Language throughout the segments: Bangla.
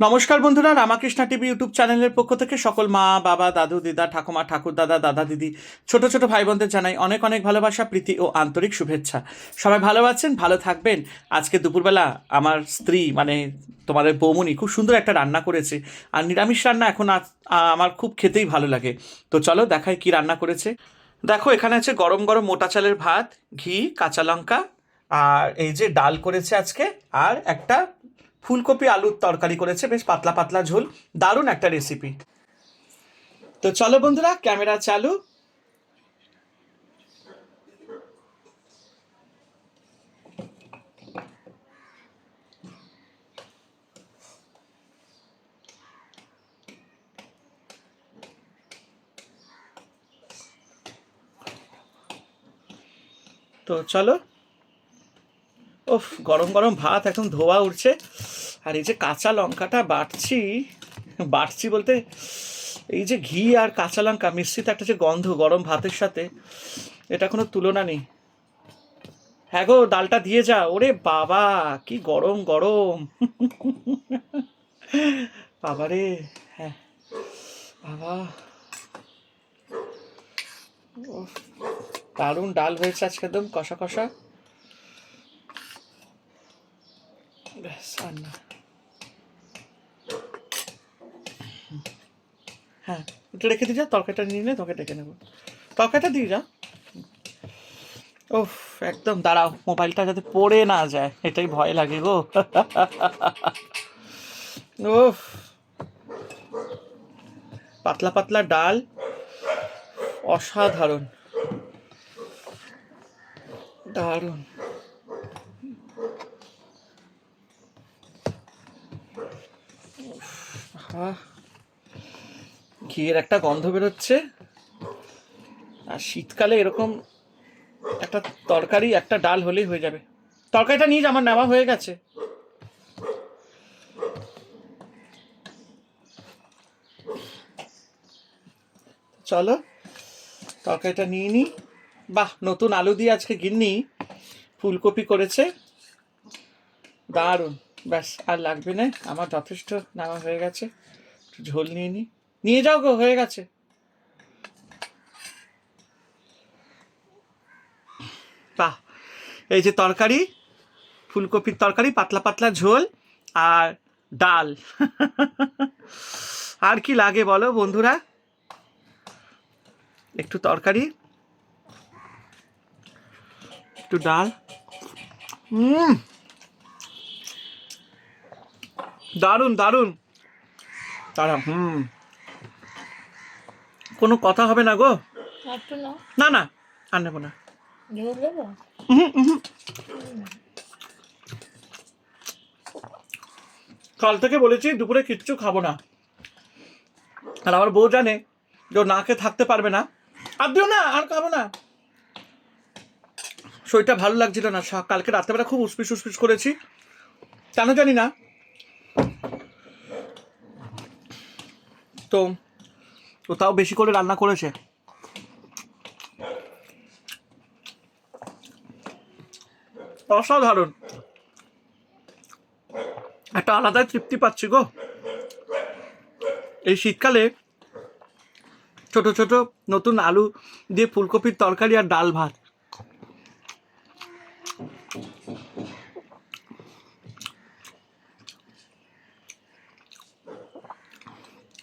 নমস্কার বন্ধুরা, রামাকৃষ্ণা টিভি ইউটিউব চ্যানেলের পক্ষ থেকে সকল মা, বাবা, দাদু, দিদা, ঠাকুমা ঠাকুর দাদা দাদা দিদি ছোট ছোট ভাই বোনদের জানাই অনেক অনেক ভালোবাসা, প্রীতি ও আন্তরিক শুভেচ্ছা। সবাই ভালো আছেন? ভালো থাকবেন? আজকে দুপুরবেলা আমার স্ত্রী মানে তোমাদের বৌমনি খুব সুন্দর একটা রান্না করেছে আর নিরামিষ রান্না এখন আমার খুব খেতেই ভালো লাগে। তো চলো দেখাই কি রান্না করেছে। দেখো, এখানে আছে গরম গরম মোটা চালের ভাত, ঘি, কাঁচা লঙ্কা আর এই যে ডাল করেছে আজকে আর একটা ফুলকপি, আলুর তরকারি করেছে, বেশ পাতলা পাতলা ঝোল। দারুণ একটা রেসিপি তো চলো বন্ধুরা, ক্যামেরা চালু। তো চলো। ওফ গরম গরম ভাত এখন ধোয়া উঠছে। আর এই যে কাঁচা লঙ্কাটা বাটছি বাটছি বলতে এই যে ঘি আর কাঁচা লঙ্কা মিশ্রিত একটা যে গন্ধ গরম ভাতের সাথে, এটা কোনো তুলনা নেই। হ্যাঁ গো, ডালটা দিয়ে যা, ওরে বাবা, কি গরম গরম। বাবা রে হ্যাঁ বাবা। দারুণ ডাল হয়েছে আজকে একদম কষা কষা। ব্যাস, আর না। হ্যাঁ এটা রেখে দিয়ে যা তরকারিটা নিয়ে নে তোকে ডেকে নেব। তরকারিটা দিয়ে যা। ওফ একদম দাঁড়াও মোবাইলটা যাতে পড়ে না যায় এটাই ভয় লাগে গো। ওফ পাতলা পাতলা ডাল অসাধারণ। দারুণ। আহ, ঘিয়ের একটা গন্ধ বেরোচ্ছে। আর শীতকালে এরকম একটা তরকারি, একটা ডাল হলেই হয়ে যাবে। তরকারিটা নিয়ে আমার নেওয়া হয়ে গেছে। চলো, তরকারিটা নিয়ে নিই বাহ, নতুন আলু দিয়ে আজকে গিন্নি ফুলকপি করেছে। দারুণ। ব্যাস, আর লাগবে না, আমার যথেষ্ট নেওয়া হয়ে গেছে। ঝোল নিয়ে নিই নিয়ে যাও গো, হয়ে গেছে। এই যে তরকারি, ফুলকপির তরকারি, পাতলা পাতলা ঝোল আর ডাল। আর কি লাগে বলো বন্ধুরা? একটু তরকারি, একটু ডাল। দারুণ দারুণ। দাঁড়াও, হুম। কোনো কথা হবে না গো। না না আর নেব না। কাল থেকে বলেছি দুপুরে কিচ্ছু খাব না। আর আমার বউ জানে যে ও না খেয়ে থাকতে পারবে না। আর দিও না আর খাব না। শরীরটা ভালো লাগছিল না কালকে রাত্রেবেলা খুব উসপিস উসপিস করেছি। কেন জানি না। তো ও তাও বেশি করে রান্না করেছে। অসাধারণ। একটা আলাদাই তৃপ্তি পাচ্ছি গো। এই শীতকালে ছোট ছোট নতুন আলু দিয়ে ফুলকপির তরকারি আর ডাল ভাত।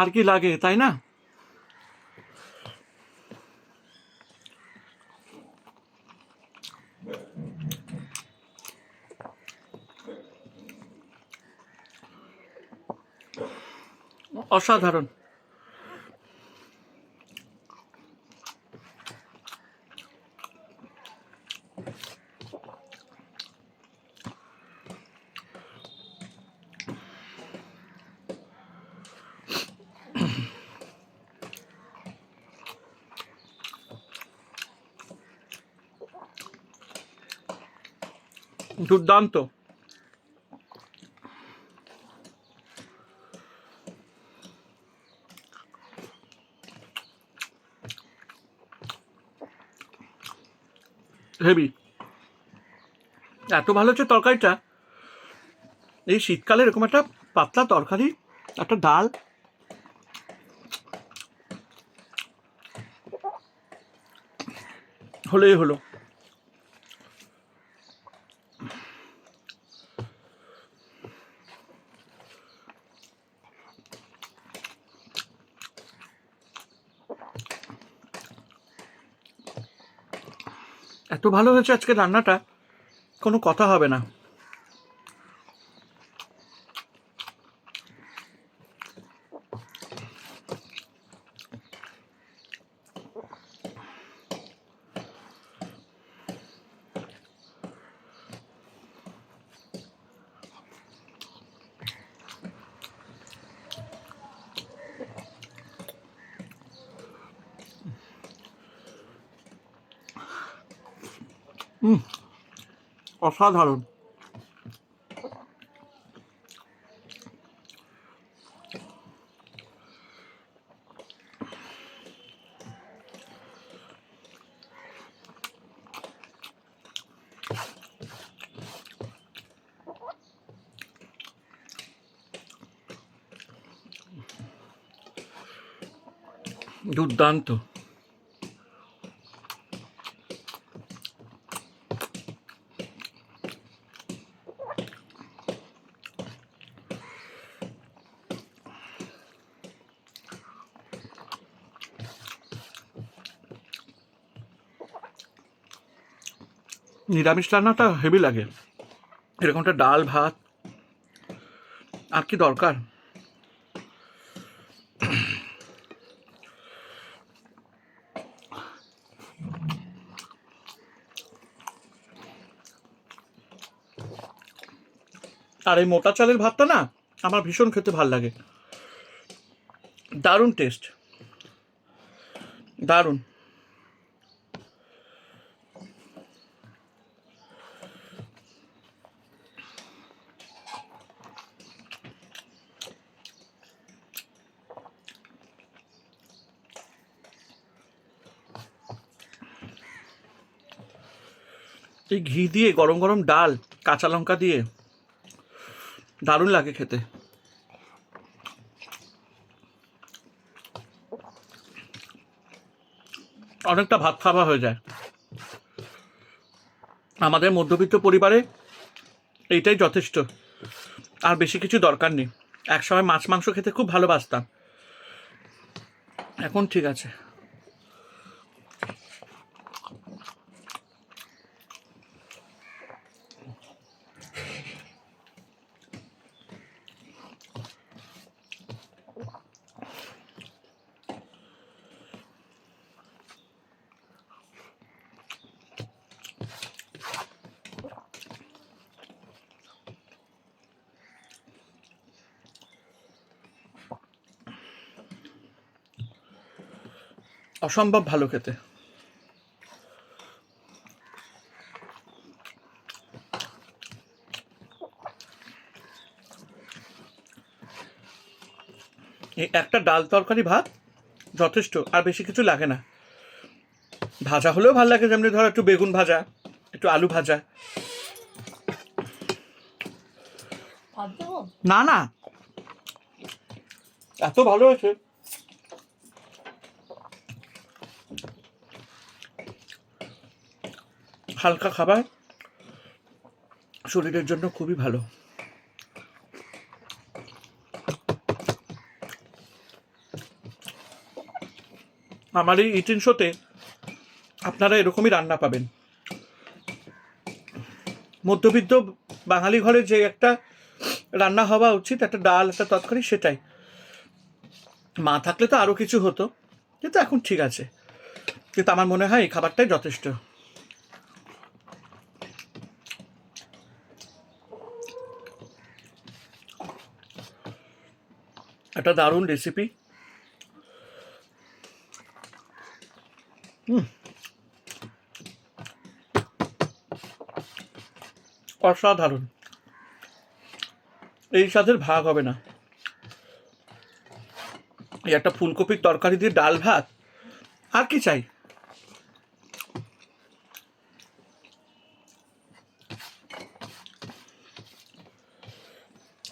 আর কি লাগে, তাই না? অসাধারণ। দুর্দান্ত। হেভি এত ভালো হচ্ছে তরকারিটা, এই শীতকালে এরকম একটা পাতলা তরকারি, একটা ডাল। হলেই হলো। এত ভালো হয়েছে আজকে রান্নাটা? কোনো কথা হবে না। অসাধারণ। দুর্দান্ত। নিরামিষ রান্নাটা হেভি লাগে। এরকমটা ডাল, ভাত, আর কি দরকার? আর এই মোটা চালের ভাতটা না, আমার ভীষণ খেতে ভালো লাগে। দারুণ টেস্ট দারুণ। এই ঘি দিয়ে, গরম গরম ডাল, কাঁচা লঙ্কা দিয়ে। দারুণ লাগে খেতে। অনেকটা ভাত খাওয়া হয়ে যায়। আমাদের মধ্যবিত্ত পরিবারে এইটাই যথেষ্ট। আর বেশি কিছু দরকার নেই। একসময় মাছ, মাংস খেতে খুব ভালোবাসতাম। এখন ঠিক আছে। অসম্ভব ভালো খেতে। এই একটা ডাল তরকারি ভাত যথেষ্ট আর বেশি কিছু লাগে না। ভাজা হলেও ভালো লাগে যেমনি ধরো একটু বেগুন ভাজা একটু আলু ভাজা। না না। এত ভালো হয়েছে। হালকা খাবার শরীরের জন্য খুবই ভালো। আমার এই ইটিন শোতে আপনারা এরকমই রান্না পাবেন। মধ্যবিত্ত বাঙালি ঘরে যে একটা রান্না হওয়া উচিত, একটা ডাল, একটা তরকারি, সেটাই। মা থাকলে তো আরও কিছু হতো, কিন্তু এখন ঠিক আছে। কিন্তু আমার মনে হয় এই খাবারটাই যথেষ্ট। একটা দারুণ রেসিপি অসাধারণ। এই স্বাদের ভাগ হবে না। এই একটা ফুলকপির তরকারি দিয়ে ডাল ভাত? আর কি চাই?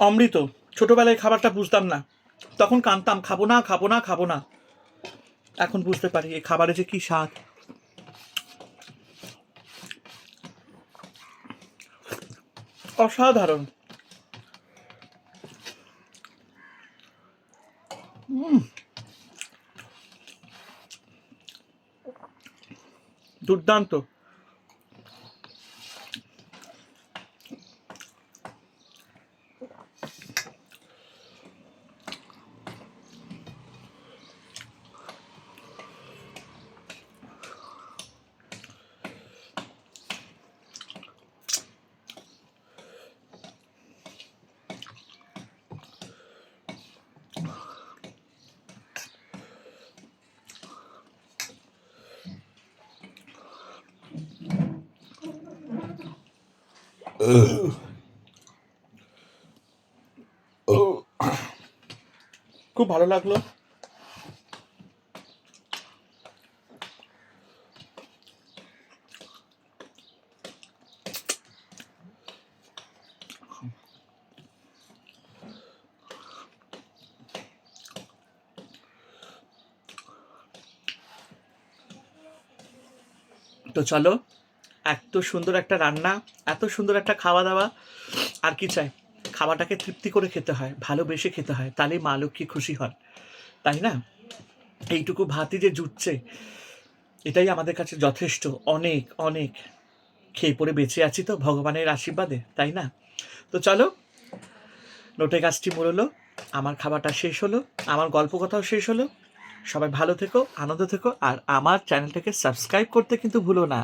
অমৃত। ছোটবেলায় খাবারটা বুঝতাম না। তখন কানতাম, খাব না খাব না খাব না। এখন বুঝতে পারি এই খাবারে যে কি স্বাদ। অসাধারণ। দুর্দান্ত। খুব ভালো লাগল। তো চলো এত সুন্দর একটা রান্না, এত সুন্দর একটা খাওয়া দাওয়া আর কি চাই? খাওয়াটাকে তৃপ্তি করে খেতে হয়, ভালোবেসে খেতে হয় তাহলেই মা লক্ষ্মী খুশি হন। তাই না? এইটুকু ভাতই যে জুটছে, এটাই আমাদের কাছে যথেষ্ট। অনেক অনেক খেয়ে পড়ে বেঁচে আছি তো ভগবানের আশীর্বাদে, তাই না? তো চলো, নোটে গাছটি মরলো আমার খাবারটা শেষ হলো, আমার গল্প কথাও শেষ হলো। সবাই ভালো থেকো, আনন্দ থেকো, আর আমার চ্যানেলটাকে সাবস্ক্রাইব করতে কিন্তু ভুলো না।